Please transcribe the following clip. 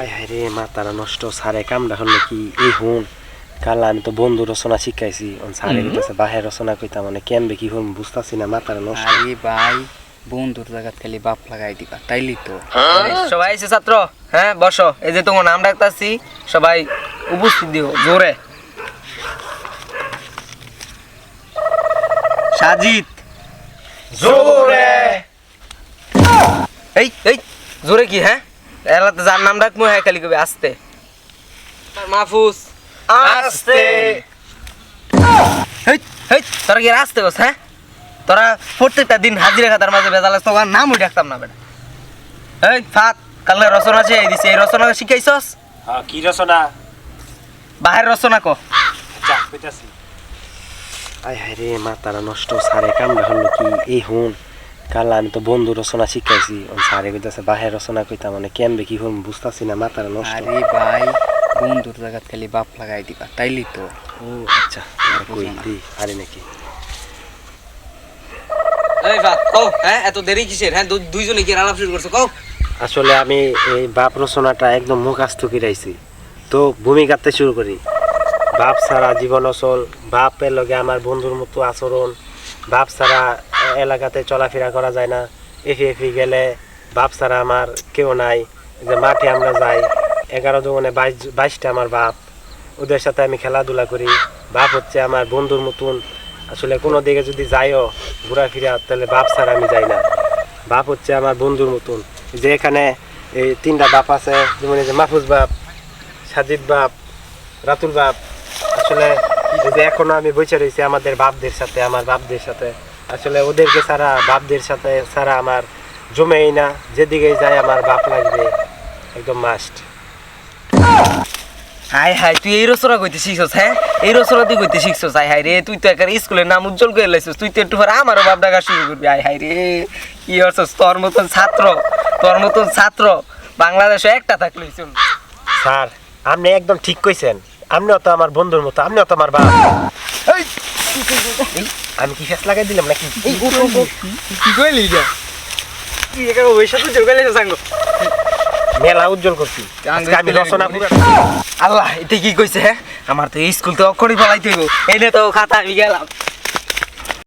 আয় হায় রে মা তারা নষ্ট। সারে কামড়া হলো কি এই হুন? কালা আমি তো বন্ধু রচনা শিখাইছি। অন সারে কইতাছে বাহের রচনা কইতাম মানে কেমবে কি হুন বুঝতাছি না মা তারা নষ্ট। আরে ভাই বন্ধুর জায়গা খালি বাপ লাগাই দিবা তাইলি তো। সবাই এসে ছাত্র? হ্যাঁ বসো। এই যে তোমার নাম ডাকতাছি সবাই উপস্থিত দিও জোরে। সাজিদ জোরে! এই এই জোরে কি হ্যাঁ? এলাতে যার নাম ডাকবো হ্যাঁ খালি কবে আসতে। মাহফুজ। আস্তে। তোরা কি আসতে বস হ্যাঁ? তোরা প্রত্যেকটা দিন হাজিরা খাতার মাঝে বেজাল আসতো তোর নামই ডাকতাম না বেটা। এই ফাত কালকে রচনা আছে এই দিছে এই রচনা শিখাইছস? হ্যাঁ কি রচনা? বাহের রচনা ক। যা কইতাছি। আয় হায় রে মা তারা নষ্ট সারে কামড়া হলো কি এই হুন। কালা আমি তো বন্ধু রচনা শিখাইছি। সারে কইতাছে বাহের রচনা কইতাম মানে কেমবে কি হুন বুঝতাছি না মা তারা নষ্ট। আরে ভাই বন্ধুর জায়গা খালি বাপ লাগাই দিবা তাইলি তো? ও আচ্ছা আর কই দি আরে নাকি। এই ফাত কও হ্যাঁ এত দেরি কিসের? হ্যাঁ দুইজনে কি আলাপ শুরু করছ কও? আসলে আমি এই বাপ রচনাটা একদম মুখাস্থ কিরাইছি তো ভূমিকাতে শুরু করি। বাপ ছাড়া জীবন অচল বাপের লগে আমার বন্ধুর মতো আচরণ বাপ এ- এলাকাতে চলাফেরা করা যায় না। এফি এফি গেলে বাপ ছাড়া আমার কেউ নাই। যে মাঠে আমরা যাই, এগারো জনে বাইশ, বাইশটা আমার বাপ। ওদের সাথে আমি খেলাধুলা করি। বাপ হচ্ছে আমার বন্ধুর মতন। আসলে কোনো দিকে যদি যাইও ঘোরাফেরা, তাহলে বাপ ছাড়া আমি যাই না। বাপ হচ্ছে আমার বন্ধুর মতন। যে এখানে এই তিনটা বাপ আছে, যেমন এই যে মাহফুজ বাপ, সাজিদ বাপ, রাতুল বাপ। আসলে যে এখনও আমি বসে রয়েছি আমাদের বাপদের সাথে, আমার বাপদের সাথে। আসলে ওদেরকে ছাড়া বাপদের সাথে ছাড়া আমার জমেই না। যেদিকে যায় আমার বাপ লাগবে একদম মাস্ট হাই হাই তুই এই রচনা কইতে শিখছস হ্যাঁ? এই রচনা তুই কইতে শিখছস হাই হাই রে তুই তো একার স্কুলের নাম উজ্জ্বল করে লাইছস তুই তো একটু পরে আমারও বাপ ডাকা শুরু করবি। হাই হাই রে কি হচ্ছস তোর মতন ছাত্র তোর মতন ছাত্র বাংলাদেশে একটা থাকলে শুন স্যার আপনি একদম ঠিক কইছেন। আপনিও তো আমার বন্ধুর মতো আপনিও তো আমার বাপ। এই, আমি কি ফেস লাগাই দিলাম নাকি? কি কইলি? যা কি একা ওই সাথে জোর গলে সাঙ্গ। মেলা উজ্জ্বল করছি। আজকে আমি রচনা করে। আল্লাহ এটা কি কইছে হ্যাঁ? আমার তো এই স্কুল তো অক্ষরই ফলাইতে হইব। এনে তো খাতা আমি গেলাম।